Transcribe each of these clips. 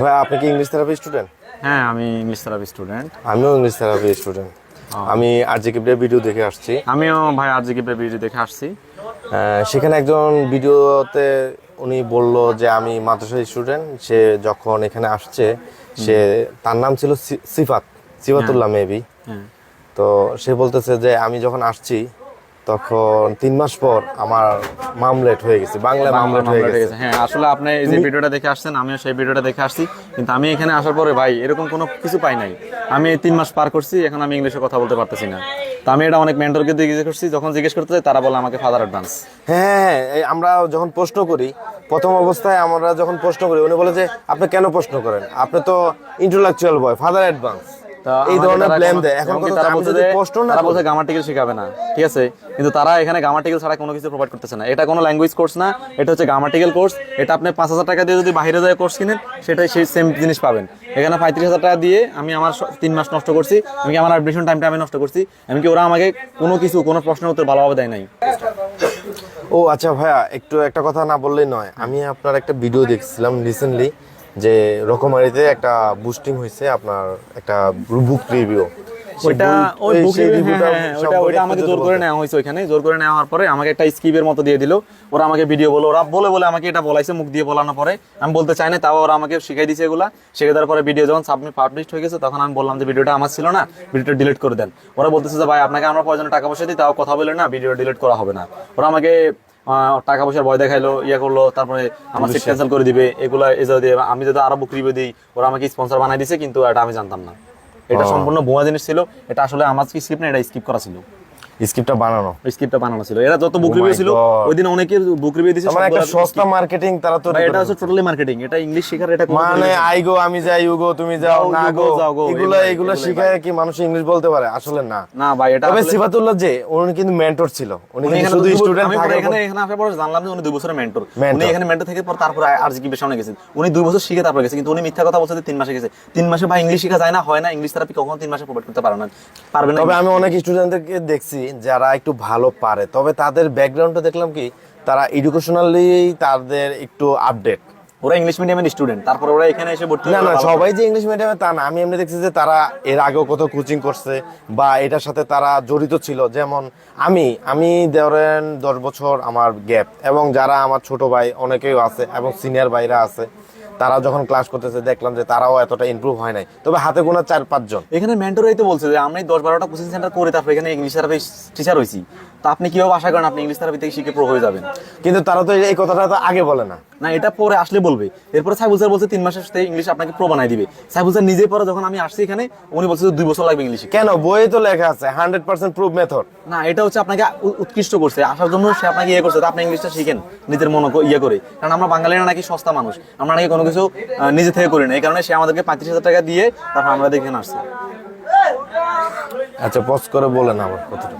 ভাই আপনি কি ইংলিশ থেরাপি স্টুডেন্ট হ্যাঁ আমি ইংলিশ থেরাপি স্টুডেন্ট আমিও ইংলিশ থেরাপি স্টুডেন্ট আমি আরজে কিবরিয়া ভিডিও দেখে আসছি। আমিও ভাই আজকে কি ভিডিও দেখে আসছি। সেখানে একজন ভিডিওতে উনি বলল যে আমি মাদ্রাসা স্টুডেন্ট সে যখন এখানে আসছে সে তার নাম ছিল সিফাত সিফাতুল্লাহ মেবি। হ্যাঁ। তো সে বলতেছে যে আমি যখন আসছি তখন তিন মাস পর আমার মামলেট হয়ে গেছে বাংলা মামলেট হয়ে গেছে। হ্যাঁ আসলে আপনি এই যে ভিডিওটা দেখে আসছেন আমিও সেই ভিডিওটা দেখে আসছি। কিন্তু আমি এখানে আসার পরে ভাই এরকম কোনো কিছু পাই নাই। আমি তিন মাস পার করছি এখন আমি ইংলিশে কথা বলতে পারতেছি না। তো আমি এটা অনেক মেন্টরকে জিজ্ঞেস করছি যখন জিজ্ঞেস করতে চাই তারা বলে আমাকে ফাদার অ্যাডভান্স হ্যাঁ এই আমরা যখন প্রশ্ন করি প্রথম অবস্থায় আমরা যখন প্রশ্ন করি উনি বলে যে আপনি কেন প্রশ্ন করেন? আপনি তো ইন্টেলেকচুয়াল বয় ফাদার অ্যাডভান্স এই ধরনের ব্লেম দেয়। এখন কথা তারা আমি যদি প্রশ্ন না তারা বলছে গ্রামাটিক্যাল শেখাবে না ঠিক আছে? কিন্তু তারা এখানে গ্রামাটিক্যাল ছাড়া কোনো কিছু প্রোভাইড করতেছে না। এটা কোনো ল্যাঙ্গুয়েজ কোর্স না এটা হচ্ছে গ্রামাটিক্যাল কোর্স এটা আপনি পাঁচ হাজার টাকা দিয়ে যদি বাইরে যায় কোর্স কিনেন সেটাই সেই সেম জিনিস পাবেন। এখানে পঁয়ত্রিশ হাজার টাকা দিয়ে আমি আমার তিন মাস নষ্ট করছি আমি আমার অ্যাডমিশন টাইমটা আমি নষ্ট করছি। এমনকি ওরা আমাকে কোনো কিছু কোনো প্রশ্নের উত্তর ভালোভাবে দেয় নাই। ও আচ্ছা ভাইয়া একটু একটা কথা না বললেই নয়। আমি আপনার একটা ভিডিও দেখছিলাম রিসেন্টলি যে রকমারিতে একটা বুস্টিং হয়েছে আপনার একটা বুক রিভিউ ওইটা ওই বুক হ্যাঁ হ্যাঁ ওইটা ওইটা আমাকে জোর করে নেওয়া হয়েছে ওইখানে। জোর করে নেওয়ার পরে আমাকে একটা স্কিপের মতো দিয়ে দিল। ওরা আমাকে ভিডিও বলে ওরা বলে বলে আমাকে এটা বলাইছে মুখ দিয়ে বলানোর পরে। আমি বলতে চাই না তাও ওরা আমাকে শিখাই দিয়েছে এগুলা। শিখে দেওয়ার পরে ভিডিও যখন সাবমিট পাবলিশ হয়ে গেছে তখন আমি বললাম যে ভিডিওটা আমার ছিল না ভিডিওটা ডিলিট করে দেন। ওরা বলতেছে যে ভাই আপনাকে আমরা প্রয়োজনে টাকা পয়সা দিই তাও কথা বলে না ভিডিও ডিলিট করা হবে না। ওরা আমাকে টাকা পয়সার ভয় দেখাইলো ইয়ে করল তারপরে আমার সিট ক্যান্সেল করে দিবে এগুলো এজা দিয়ে আমি যদি আরও বুক রিভিউ দিই ওরা আমাকে স্পন্সর বানাই দিছে কিন্তু এটা আমি জানতাম না। এটা সম্পূর্ণ ভুয়া জিনিস ছিল এটা আসলে আমার কি স্ক্রিপ্ট না এটা স্কিপ করা ছিল। স্ক্রিপ্টটা বানানো। স্ক্রিপ্টটা বানানো ছিল। এরা যত বুক রিভিউ ছিল ওই দিন অনেকের বুক রিভিউ দিছে মানে একটা সস্তা মার্কেটিং তারা তো এটা হচ্ছে টোটালি মার্কেটিং এটা ইংলিশ শেখার এটা মানে আই গো আমি যাই ইউ গো তুমি যাও না গো go, যাও গো, এগুলা এগুলাই, শিখায় কি মানুষ ইংলিশ বলতে পারে? আসলে না। না ভাই এটা তবে সিফাতুল্লাহ যে উনি কিন্তু মেন্টর ছিল। উনি কিন্তু শুধু স্টুডেন্ট থাকে এখানে এখানে। পরে জানলাম যে উনি দুই বছরের মেন্টর উনি এখানে মেন্টর থেকে পর তারপরে আর জি সামনে গেছেন উনি দুই বছর শিখে তারপরে গেছে কিন্তু উনি মিথ্যা কথা বলছে তিন মাসে গেছে। তিন মাসে ভাই ইংলিশ শেখা যায় না হয় না ইংলিশ থেরাপি কখনো তিন মাসে প্রোভাইড করতে পারে না। পারবে না তবে আমি অনেক স্টুডেন্টদেরকে দেখছি যারা একটু ভালো পারে। তবে তাদের ব্যাকগ্রাউন্ডটা দেখলাম কি তারা এডুকেশনালি তাদের একটু আপডেট ওরা ইংলিশ মিডিয়ামের স্টুডেন্ট তারপরে ওরা এখানে এসে ভর্তি না না সবাই যে ইংলিশ মিডিয়ামে তা না আমি এমনি দেখছি যে তারা এর আগেও কত কোচিং করছে বা এটার সাথে তারা জড়িত ছিল। যেমন আমি আমি ধরেন দশ বছর আমার গ্যাপ এবং যারা আমার ছোট ভাই অনেকেই আছে এবং সিনিয়র ভাইরা আছে তারা যখন ক্লাস করতেছে দেখলাম যে তারাও এতটা ইমপ্রুভ হয় নাই। তবে হাতে গোনা চার পাঁচজন এখানে মেন্টরাই তো বলছে যে আমি দশ বারোটা কোচিং সেন্টার করে তারপরে এখানে ইংলিশ থেরাপি টিচার হয়েছি। তো আপনি কীভাবে আশা করেন আপনি ইংলিশ থেরাপি থেকে শিখে প্রো হয়ে যাবেন? কিন্তু তারা তো এই কথাটা তো আগে বলে না। না এটা পরে আসলে বলবে। এরপরে সাইবুল স্যার বলছে তিন মাসের সাথে ইংলিশ আপনাকে প্রো বানাই দিবে। সাইবুল স্যার নিজে পরে যখন আমি আসছি এখানে উনি বলছে যে দুই বছর লাগবে ইংলিশ কেন? বইয়ে তো লেখা আছে হান্ড্রেড পার্সেন্ট প্রুভ মেথড না এটা হচ্ছে আপনাকে উৎকৃষ্ট করছে। আসার জন্য সে আপনাকে ইয়ে করছে তো আপনি ইংলিশটা শিখেন নিজের মনে ইয়ে করে। কারণ আমরা বাঙালিরা নাকি সস্তা মানুষ। আমরা নাকি কোনো কিছু নিজে থেকে করি না। এই কারণে সে আমাদেরকে পঁয়ত্রিশ হাজার টাকা দিয়ে তারপর আমরা দেখে আসছি আচ্ছা পজ করে বলেন আমার কথাটা।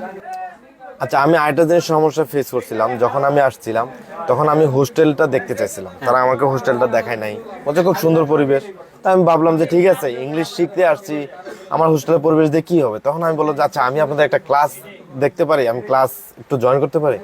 আচ্ছা আমি আরেকটা জিনিস সমস্যা ফেস করছিলাম। যখন আমি আসছিলাম, তখন আমি হোস্টেলটা দেখতে চাইছিলাম। তারা আমাকে হোস্টেলটা দেখায় নাই। বলছে, খুব সুন্দর পরিবেশ। তা আমি ভাবলাম যে, ঠিক আছে ইংলিশ শিখতে আসছি। আমার হোস্টেলের পরিবেশ দিয়ে কি হবে? তখন আমি বললাম যে আচ্ছা আমি আপনাদের একটা ক্লাস দেখতে পারি। আমি ক্লাস একটু জয়েন করতে পারি?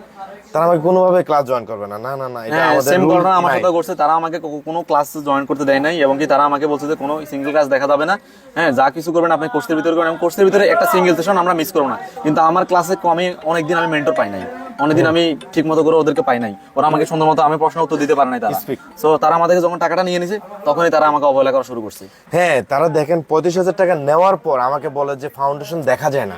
তারা আমাকে কোনোভাবে ক্লাস জয়েন করবে না। না না না এটা আমাদের সেম ঘটনা আমার সাথে ঘটছে তারা আমাকে কোনো ক্লাস জয়েন করতে দেয় নাই এবং কি তারা আমাকে বলছে যে কোনো সিঙ্গেল ক্লাস দেখা যাবে না। হ্যাঁ যা কিছু করবেন আপনি কোর্সের ভিতরে করবেন কোর্সের ভিতরে একটা সিঙ্গেল সেশন আমরা মিস করব না। কিন্তু আমার ক্লাসে আমি অনেকদিন আমি মেন্টর পাই নাই। অনেকদিন আমি ঠিক মতো করে ওদেরকে পাই নাই। ওরা আমাকে সুন্দর মতো আমি প্রশ্ন উত্তর দিতে পারে নাই তারা। সো তারা আমাদেরকে যখন টাকাটা নিয়ে নিছে তখনই তারা আমাকে অবহেলা করা শুরু করছে। হ্যাঁ তারা দেখেন পঁয়ত্রিশ হাজার টাকা নেওয়ার পর আমাকে বলে যে ফাউন্ডেশন দেখা যায় না।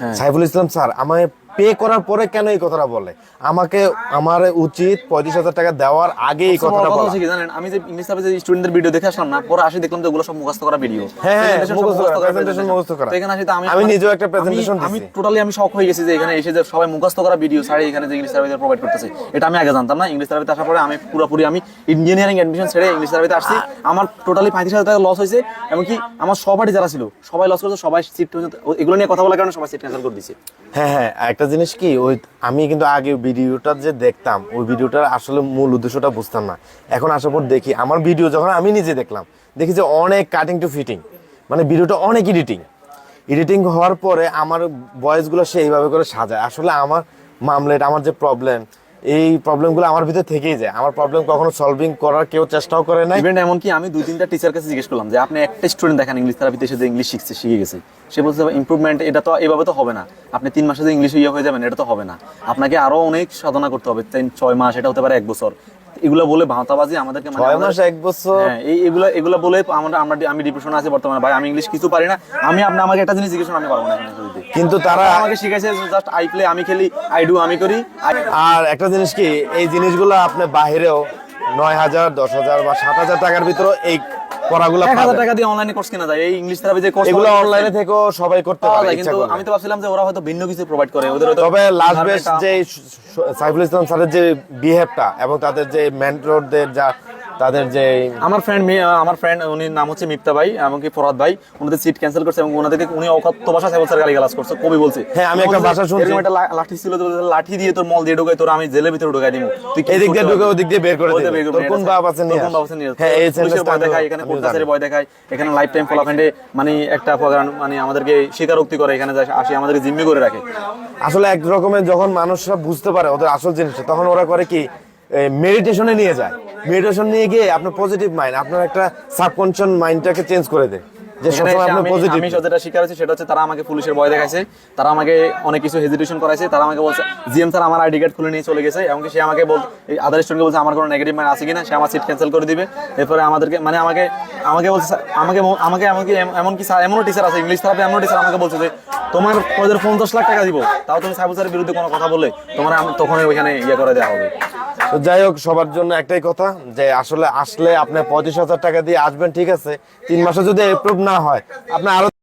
হ্যাঁ। সাইফুল ইসলাম স্যার আমায় পে করার পরে কেন এই কথাটা বলে? আমাকে আমার উচিত পঁয়ত্রিশ হাজার টাকা দেওয়ার আগে এই কথাটা কথা বলা। কি জানেন? আমি যে ইংলিশ সার্ভিসের স্টুডেন্টদের ভিডিও দেখে আসলাম না পরে আসি দেখলাম যে ওগুলো সব মুখস্থ করা ভিডিও হ্যাঁ, হ্যাঁ, মুখস্থ করা, presentation মুখস্থ করা। এখানে আসি তো আমি আমি নিজেও একটা আমি- presentation আমি টোটালি আমি শখ হয়ে গেছি যে এখানে এসে যে সবাই মুখস্থ করা ভিডিও ছাড়ে এখানে যে ইংলিশ সার্ভিস প্রোভাইড করতেছে এটা আমি আগে জানতাম না। ইংলিশ সার্ভিসে আসার পরে আমি পুরোপুরি আমি ইঞ্জিনিয়ারিং অ্যাডমিশন ছেড়ে ইংলিশ সার্ভিসে আসছি। আমার টোটালি পঁয়ত্রিশ হাজার টাকা লস হয়েছে এমনকি আমার সবারই যারা ছিল সবাই লস করেছে সবাই সিট এগুলো নিয়ে কথা বলার কারণে সবাই সিট ক্যান্সেল করে দিচ্ছে হ্যাঁ হ্যাঁ একটা জিনিস কি, ওই আমি কিন্তু আগে ভিডিওটা যে দেখতাম, ওই ভিডিওটার আসলে মূল উদ্দেশ্যটা বুঝতাম না। এখন আসার পর দেখি, আমার ভিডিও যখন আমি নিজে দেখলাম, দেখি যে অনেক কাটিং টু ফিটিং মানে ভিডিওটা অনেক এডিটিং এডিটিং হওয়ার পরে আমার ভয়েসগুলো সে এইভাবে করে সাজায়। আসলে আমার মামলেট, আমার যে প্রবলেম এই প্রবলেমগুলো আমার ভিতরে থেকেই যায়। আমার প্রবলেম কখনো সলভিং করার কেউ চেষ্টাও করে না ইভেন এমনকি আমি দুই তিনটা টিচার কাছে জিজ্ঞেস করলাম যে, আপনি একটা স্টুডেন্ট দেখেন ইংলিশ তারা ভিতরে যে ইংলিশ শিখছে, শিখে গেছে। সে বলছে ইম্প্রুভমেন্ট এটা তো এভাবে তো হবে না। আপনি তিন মাসে যে ইংলিশ ইয়ে হয়ে যাবেন, এটা তো হবে না। আপনাকে আরও অনেক সাধনা করতে হবে, তিন, ছয় মাস, এটা হতে পারে এক বছর। এগুলো বলে ভাঁতাবাজি আমাদেরকে মানে ছয় মাস এক বছর। হ্যাঁ এই এগুলা এগুলা বলে আমরা আমরা আমি ডিপ্রেশনে আছি বর্তমানে। ভাই আমি ইংলিশ কিছু পারি না। আমি আপনি আমাকে একটা জিনিস জিজ্ঞেস আমি পারব না কিন্তু তারা আমাকে শিখাইছে জাস্ট আই প্লে আমি খেলি আই ডু আমি করি। আর একটা জিনিস কি এই জিনিসগুলো আপনি বাহিরেও নয় হাজার দশ হাজার বা সাত হাজার টাকার ভিতরে এই পড়াগুলো। টাকা দিয়ে অনলাইনে কোর্স কেনা যায়। এই ইংলিশ থেরাপি যে কোর্স এগুলো অনলাইনে সবাই করতে পারে কিন্তু আমি তো ভাবছিলাম যে ওরা হয়তো ভিন্ন কিছু প্রোভাইড করে। ওদের তবে লাস্ট বেস্ট যে স- স- সাইফুল ইসলাম স্যারের যে বিহেভটা এবং তাদের যে মেন্টরদের যা তাদের যে আমার ফ্রেন্ড আমার ফ্রেন্ড উনির নাম হচ্ছে মিপ্তা ভাই এমনকি ফরহাদ ভাই ওনাদের সিট ক্যান্সেল করছে এবং ওনাদেরকে উনি অকথ্য ভাষা সাইবল স্যার গালিগালাজ করছে কবি বলছে। হ্যাঁ, আমি একটা ভাষা শুনছি। একটা লাঠি ছিল তো লাঠি দিয়ে তোর মল দিয়ে ঢোকাই তোর আমি জেলের ভিতরে ঢোকাই দিব। তুই কি এদিক দিয়ে ঢুকে পারবি? ওদিক দিয়ে বের করে দিবে। তোর কোন বাপ আছে নিয়ে কোন বাপ আছে নিয়ে হ্যাঁ, এই পুলিশের sentence-টা দেখায় এখানে আমিও কোর্ট জানি। কাছারি দেখায় এখানে লাইফ টাইম ফলাফান্ডে মানে একটা প্রোগ্রাম মানে আমাদেরকে স্বীকারোক্তি করে এখানে যায় আসি আমাদেরকে জিম্মি করে রাখে। আসলে এক রকমের যখন মানুষরা বুঝতে পারে ওদের আসল জিনিসটা তখন ওরা করে কি মেডিটেশনে নিয়ে যায়। মেডিটেশন নিয়ে গিয়ে আপনার পজিটিভ মাইন্ড আপনার একটা সাবকনশন মাইন্ডটাকে চেঞ্জ করে দেয়। যে সবসময় এসে আপনি পজিটিভ আমি যেটা শিকার হয়েছি সেটা হচ্ছে তারা আমাকে পুলিশের ভয় দেখাইছে। তারা আমাকে অনেক কিছু হেজিটেশন করাইছে। তারা আমাকে বলছে জিএম স্যার আমার আইডি কার্ড খুলে নিয়ে চলে গেছে। এমনকি সে আমাকে বল আদার স্টুডেন্টকে বলছে আমার কোনো নেগেটিভ মাইন্ড আছে কিনা? সে আমার সিট ক্যান্সেল করে দিবে। এরপরে আমাদেরকে মানে আমাকে আমাকে বলছে আমাকে আমাকে এমনকি এম- এমনকি স্যার, এমনও টিচার আছে ইংলিশ থেরাপি এমনও টিচার আমাকে বলছে যে, তোমার পদের পঞ্চাশ লাখ টাকা দিব, তাও তুমি সাইবু স্যারের বিরুদ্ধে কোনো কথা বললে, তোমার তখন ওইখানে ইয়ে করে দেওয়া হবে। তো যাই হোক, সবার জন্য একটাই কথা, যে আসলে আসলে আপনি পঁচিশ হাজার টাকা দিয়ে আসবেন, ঠিক আছে, তিন মাসে যদি এপ্রুভ না হয়, আপনি আরও